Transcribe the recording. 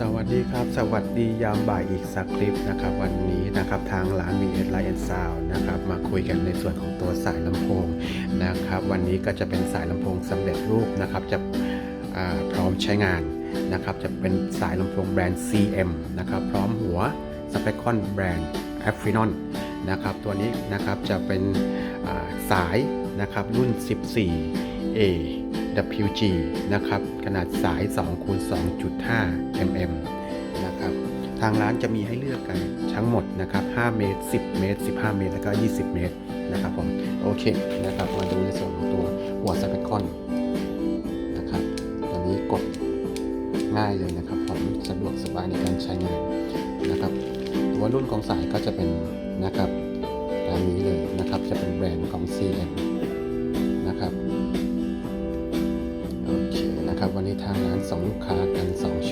สวัสดีครับ สวัสดียามบ่ายอีกสักคลิปนะครับ วันนี้นะครับทางร้าน VS Light and Sound นะครับมาคุยกันในส่วนของตัวสายลำโพงนะครับ วันนี้ก็จะเป็นสายลำโพงสำเร็จรูปนะครับ จะพร้อมใช้งานนะครับ จะเป็นสายลำโพงแบรนด์ CM นะครับ พร้อมหัว s p e c o n แบรนด์ a f f i n o n นะครับ ตัวนี้นะครับจะเป็นสายนะครับรุ่น 14A WG นะครับ ขนาดสาย2คูณ2.5 ทางร้านจะมีให้เลือกกันทั้งหมดนะครับ5เมตร 10 เมตร 15 เมตร แล้วก็ 20 เมตรนะครับผมโอเคนะครับมาดูในส่วนของตัวหัวสเปคอนนะครับตัวนี้กดง่ายเลยนะครับผมสะดวกสบายในการใช้งานนะครับตัวรุ่นของสายก็จะเป็นนะครับตามนี้เลยนะครับจะเป็นแบรนด์ของ CM นะครับโอเคนะครับวันนี้ทางร้านส่งลูกค้ากัน 2